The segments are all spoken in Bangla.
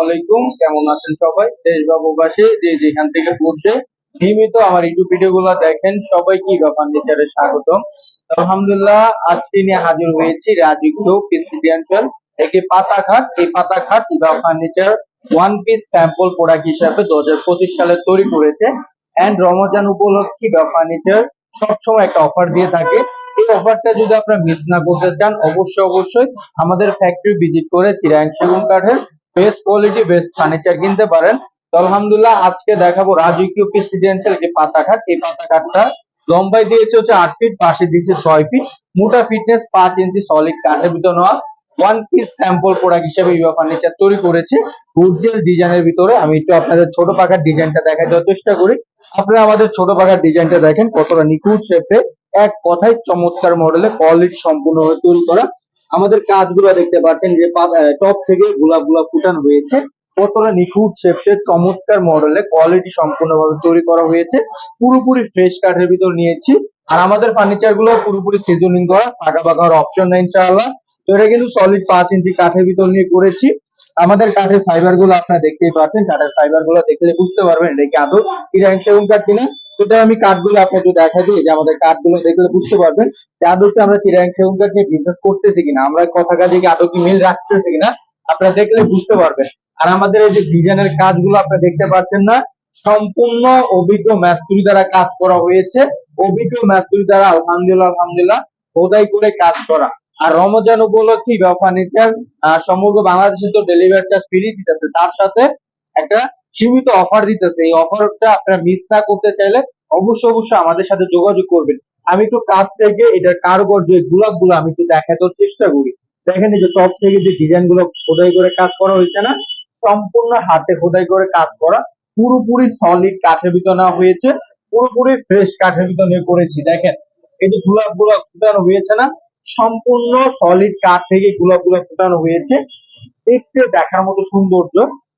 আলাইকুম। কেমন আছেন সবাই? বা যেখান থেকে নিয়মিত আমার দেখেন আজকে নিয়ে হাজির হয়েছি রাজকীয় প্রেসিডেন্সিয়াল একটি এই পাতা খাট furniture one piece sample product হিসাবে দু হাজার পঁচিশ সালে তৈরি করেছে। এন্ড রমজান উপলক্ষে ইভা ফার্নিচার সবসময় একটা অফার দিয়ে থাকে। এই অফারটা যদি আপনারা মিস না করতে চান, অবশ্যই অবশ্যই আমাদের ফ্যাক্টরি ভিজিট করে চিরাং সেগুন কাঠের বেস্ট কোয়ালিটি বেস্ট ফার্নিচার কিনতে পারেন। তো আলহামদুলিল্লাহ, আজকে দেখাবো রাজকীয় প্রেসিডেন্সিয়াল যে পাতা এই পাতা খাটটা লম্বাই দিয়েছে হচ্ছে আট ফিট পাশে দিয়েছে ছয় ফিট মোটা ফিটনেস পাঁচ ইঞ্চি সলিড কাঠের ভিতর নেওয়া। ওয়ান পিস স্যাম্পল প্রোডাক্ট হিসেবে ইভা ফার্নিচার তৈরি করেছে। গুডজেল ডিজাইনের ভিতরে আমি একটু আপনাদের ছোট পাখার ডিজাইনটা দেখাই দেওয়ার চেষ্টা করি। আপনারা আমাদের ছোট পাখার ডিজাইনটা দেখেন, কতটা নিখুঁত শেপে এক কথায় চমৎকার মডেলে কোয়ালিটি সম্পূর্ণভাবে তৈরি করা। আমাদের কাজগুলো দেখতে পাচ্ছেন যে টপ থেকে গোলাপ গোলাপ ফুটান হয়েছে। কতটা নিখুঁত শেপে চমৎকার মডেলে কোয়ালিটি সম্পূর্ণভাবে তৈরি করা হয়েছে। পুরোপুরি ফ্রেশ কাঠের ভিতর নিয়েছি। আর আমাদের ফার্নিচারগুলো পুরোপুরি সিজনিং করা, ফাঁকা ফাঁকা অপশন নেই ইনশাআল্লাহ। তো এটা কিন্তু সলিড পাঁচ ইঞ্চি কাঠের ভিতর নিয়ে করেছি। আমাদের কাঠের ফাইবারগুলো আপনারা দেখতেই পাচ্ছেন, কাঠের ফাইবারগুলো দেখলে বুঝতে পারবেন এটা কি আদৌ চিরাং সেগুন কাঠ কিনা। সেটা আমি কাঠগুলো আপনাকে দেখা দিই যে আমাদের কাঠগুলো দেখলে বুঝতে পারবেন যে আদৌ কি আমরা চিরাং সেগুন কাঠ নিয়ে বিজনেস করতেছি কিনা, আমরা কথা কাজে কি আদৌ কি মিল রাখতেছি কিনা, আপনারা দেখলে বুঝতে পারবেন। আর আমাদের এই যে ডিজাইনের কাজগুলো আপনারা দেখতে পাচ্ছেন না, সম্পূর্ণ অভিজ্ঞ ম্যাস্তুরি দ্বারা কাজ করা হয়েছে। অভিজ্ঞ ম্যাস্তুরি দ্বারা আলহামদুলিল্লাহ আলহামদুলিল্লাহ, খোদাই করে কাজ করা। আর রমজান উপলক্ষে ফার্নিচার সমগ্র বাংলাদেশে তো ডেলিভারি চার্জ ফ্রি দিতেছে। তার সাথে একটা সীমিত অফার দিতেছে। এই অফারটা আপনারা মিস না করতে চাইলে অবশ্যই অবশ্যই আমাদের সাথে যোগাযোগ করবেন। আমি একটু কাছ থেকে এটার কারুকর যে গোলাপগুলো আমি একটু দেখানোর চেষ্টা করি। দেখেন যে টপ থেকে যে ডিজাইনগুলো খোদাই করে কাজ করা হয়েছে না, সম্পূর্ণ হাতে খোদাই করে কাজ করা, পুরোপুরি সলিড কাঠের ভিতর নেওয়া হয়েছে, পুরোপুরি ফ্রেশ কাঠের ভিতর নিয়ে করেছি। দেখেন, এই যে গোলাপগুলো ফুটানো হয়েছে না সম্পূর্ণ সলিড কাঠ থেকে গোলাপগুলো ফুটানো হয়েছে। দেখতে দেখার মতো সৌন্দর্য।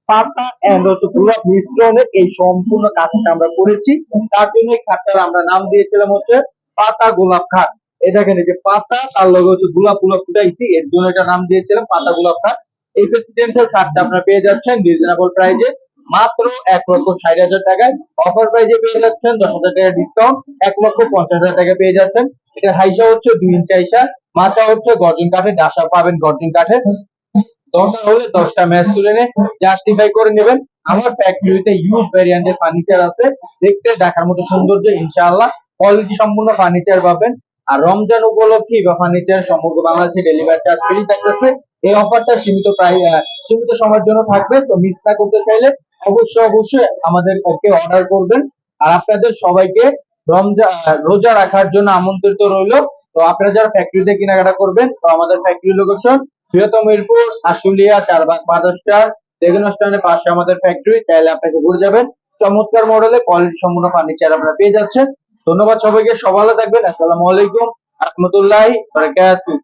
পাতা এন্ড হচ্ছে গোলাপ মিশ্রণে এই সম্পূর্ণ কাজটা আমরা করেছি। তার জন্য এই খাটটার আমরা নাম দিয়েছিলাম হচ্ছে পাতা গোলাপ খাট এই দেখেন এই যে পাতা, তার লগে হচ্ছে গোলাপ গোলাপ ফুটাইছি। এর জন্য এটা নাম দিয়েছিলাম পাতা গোলাপ খাট এই প্রেসিডেন্সিয়াল খাটটা আপনারা পেয়ে যাচ্ছেন রিজনেবল প্রাইজে মাত্র এক লক্ষ ষাট হাজার টাকায়। অফার প্রাইজে পেয়ে যাচ্ছেন দশ হাজার টাকা ডিসকাউন্ট এক লক্ষ পঞ্চাশ হাজার টাকা পেয়ে যাচ্ছেন। এটা হাইসা হচ্ছে দুই ইঞ্চি হাইসা মাথা হচ্ছে গর্জন কাঠে ডাসা পাবেন গর্জন কাঠে দরকার হলে দশটা ম্যাচ তুলে নিয়ে জাস্টিফাই করে নেবেন। আমার ফ্যাক্টরিতে ইউজ ভ্যারিয়েন্টের ফার্নিচার আছে, দেখতে, দেখার মতো সৌন্দর্য, ইনশাআল্লাহ। কোয়ালিটি সম্পূর্ণ ফার্নিচার পাবেন। আর রমজান উপলক্ষে বা ফার্নিচার সমগ্র বাংলাদেশে ডেলিভারি চার্জ ফ্রি থাকতেছে। এই অফারটা সীমিত প্রায় সীমিত সময়ের জন্য থাকবে, তো মিস না করতে চাইলে অবশ্যই অবশ্যই আমাদের আমাদেরকে অর্ডার করবেন। আর আপনাদের সবাইকে রমজান রোজা রাখার জন্য আমন্ত্রিত রইল। তো আপনারা যারা ফ্যাক্টরিতে কেনাকাটা করবেন, তো আমাদের ফ্যাক্টরি লোকেশন বৃহত্তম মিরপুর আশুলিয়া চারবাগ দেখুন স্ট্যান্ডের পাশে আমাদের ফ্যাক্টরি চাইলে আপনাকে ঘুরে যাবেন। চমৎকার মডেলে কোয়ালিটি সম্পূর্ণ ফার্নিচার আপনারা পেয়ে যাচ্ছেন। ধন্যবাদ সবাইকে সব ভালো থাকবেন। আসসালামু আলাইকুম, রহমতুল্লাহ, বারাকাতুহু।